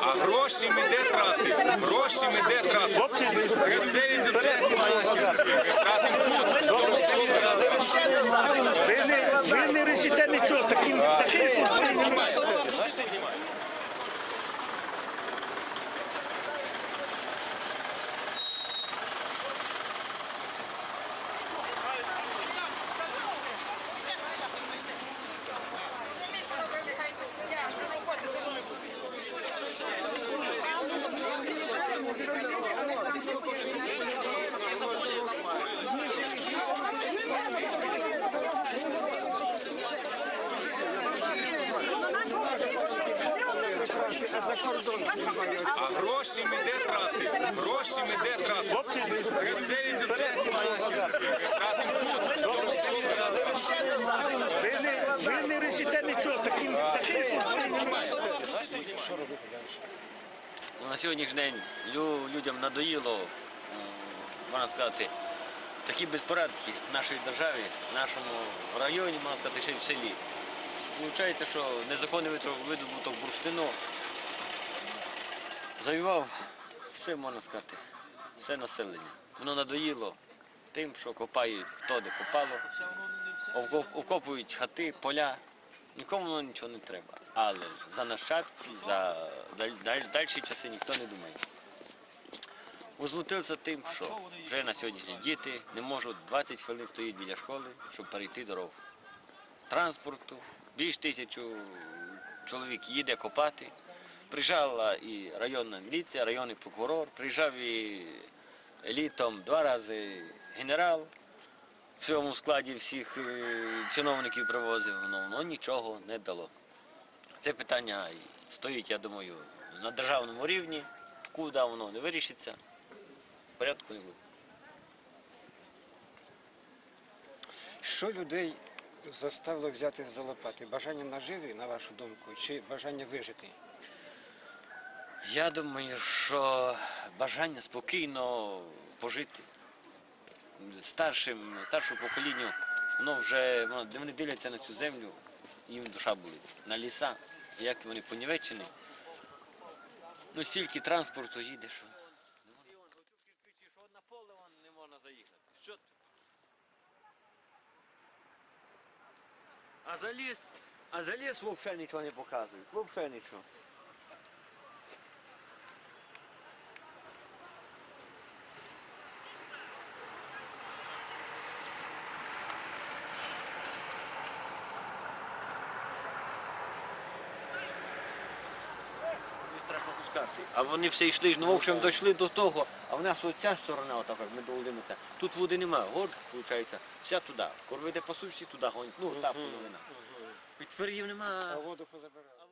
А гроші ми де тратимо? Гроші ми де тратимо? Місцеві бюджети наші тратимо тут, в тому селі Ви не, рішите нічого, таким, А гроші ми де тратимо? Гроші ми де тратимо? Місцеві бюджети наші тратимо тут, в тому селі ви не, ви не рішите нічого, таким, таким Що ти знімаєш? Знаєш, ти знімаєш? Ну, на сьогоднішній день лю- людям надоїло, м, можна сказати, такі безпорядки в нашій державі, в нашому районі, можна сказати, ще й в селі. Виходить, що незаконний витро- видобуток бурштину завівав все, можна сказати, все населення. Воно надоїло тим, що копають хто де копало, окопують хати, поля. Нікому воно нічого не треба. Але за нащадки, за дальші часи ніхто не думає. Возмутився тим, що вже на сьогоднішні діти не можуть 20 хвилин стоїть біля школи, щоб перейти дорогу. Транспорту, більш тисячу чоловік їде копати. Приїжджала і районна міліція, районний прокурор, приїжджав і літом два рази генерал в цьому складі всіх е, чиновників привозив, воно, воно нічого не дало. Це питання стоїть, я думаю, на державному рівні, куди воно не вирішиться, порядку не буде. Що людей заставило взяти за лопати? Бажання наживи, на вашу думку, чи бажання вижити? Я думаю, що бажання спокійно пожити. Старшим, старшому поколінню, воно вже вони дивляться на цю землю, їм душа болить. На ліса, як вони понівечені. Ну стільки транспорту їде, що. на поле не можна заїхати. А за ліс, а за ліс взагалі нічого не показують. Взагалі нічого. Страшно. А вони все йшли ж, ну, в общем, дійшли до того, а в нас оця сторона, отака, ми до Володимирця, тут води немає, гор, виходить, вся туди. Корви йде по суші, туди гонять, ну, та половина. Підтвердів немає. А воду позабирали.